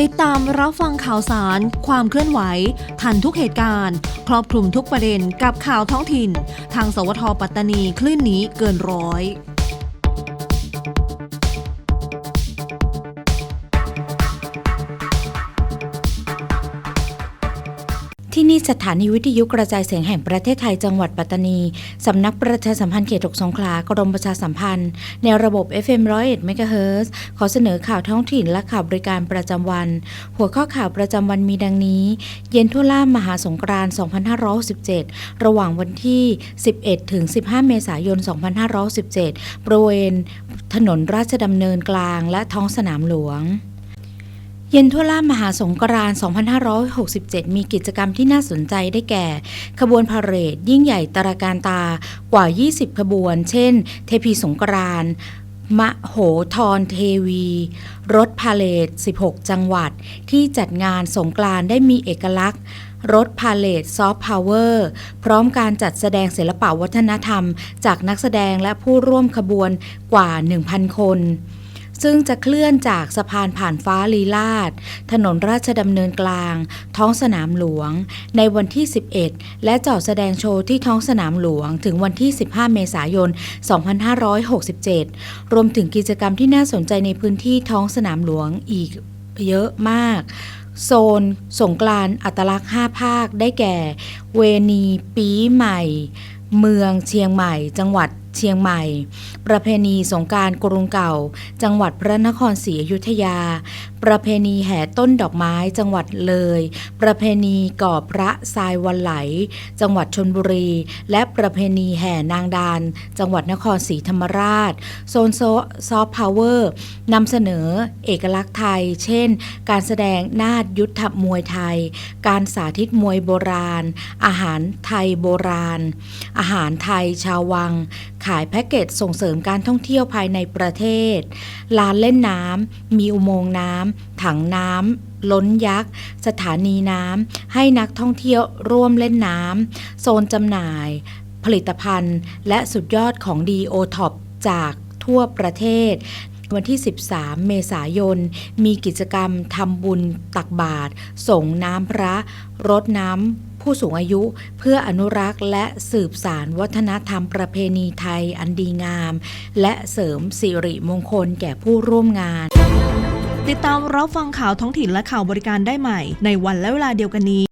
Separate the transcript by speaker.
Speaker 1: ติดตามรับฟังข่าวสาร ความเคลื่อนไหว ทันทุกเหตุการณ์ ครอบคลุมทุกประเด็นกับข่าวท้องถิ่น ทางสวทปัตตานีคลื่นนี้เกินร้อย
Speaker 2: ที่นี่สถานีวิทยุกระจายเสียงแห่งประเทศไทยจังหวัดปัตตานี สำนักประชาสัมพันธ์เขต6สงขลากรมประชาสัมพันธ์ ในระบบ FM 101 MHz ขอเสนอข่าวท้องถิ่นและข่าวบริการประจำวัน หัวข้อข่าวประจำวันมีดังนี้ เย็นทั่วล่ามหาสงกรานต์2567 ระหว่างวันที่ 11 ถึง 15 เมษายน 2517 บริเวณถนนราชดำเนินกลางและท้องสนามหลวง เย็นทั่วล่ามหาสงกรานต์2567 มีกิจกรรมที่น่าสนใจได้แก่ ขบวนพาเหรดยิ่งใหญ่ตระการตากว่า 20 ขบวน เช่น เทพีสงกรานต์มโหธรเทวี รถพาเลท16 จังหวัด ที่จัดงานสงกรานต์ได้มีเอกลักษณ์ รถพาเลทซอฟต์พาวเวอร์พร้อมการจัดแสดงศิลปะวัฒนธรรม จากนักแสดงและผู้ร่วมขบวนกว่า 1,000 คน ซึ่งจะเคลื่อนจากสะพานผ่านฟ้าลีลาด ถนนราชดำเนินกลาง ท้องสนามหลวง ในวันที่ 11 และจอดแสดงโชว์ที่ท้องสนามหลวง ถึงวันที่ 15 เมษายน 2567 รวมถึงกิจกรรมที่น่าสนใจในพื้นที่ท้องสนามหลวงอีกเยอะมาก โซน สงกรานต์อัตลักษณ์ 5 ภาคได้แก่ เวณีปีใหม่ เมืองเชียงใหม่ จังหวัดเชียงใหม่ ประเพณีสงการกรุงเก่า จังหวัดพระนครศรีอยุธยา ประเพณีแห่ต้นดอกไม้จังหวัดเลย ประเพณีก่อพระทรายวันไหล จังหวัดชนบุรี และประเพณีแห่นางดาน จังหวัดนครศรีธรรมราช โซนโซซอฟต์พาวเวอร์นำเสนอเอกลักษณ์ไทย เช่น การแสดงนาฏยุทธมวยไทย การสาธิตมวยโบราณ อาหารไทยโบราณ อาหารไทยชาววังขายแพ็กเกจส่งเสริมการท่องเที่ยวภายในประเทศ ลานเล่นน้ำ มีอุโมงค์น้ำ ถังน้ำ ล้นยักษ์ สถานีน้ำ ให้นักท่องเที่ยวร่วมเล่นน้ำ โซนจำหน่าย ผลิตภัณฑ์ และสุดยอดของดีโอท็อปจากทั่วประเทศวันที่ 13 เมษายน มีกิจกรรมทำบุญตักบาตรส่งน้ำพระ รดน้ำ ผู้สูงอายุเพื่ออนุรักษ์และสืบสารวัฒนธรรมประเพณีไทยอันดีงาม และเสริมสิริมงคลแก่ผู้ร่วมงาน
Speaker 1: ติดตามรับฟังข่าวท้องถิ่นและข่าวบริการได้ใหม่ ในวันและเวลาเดียวกันนี้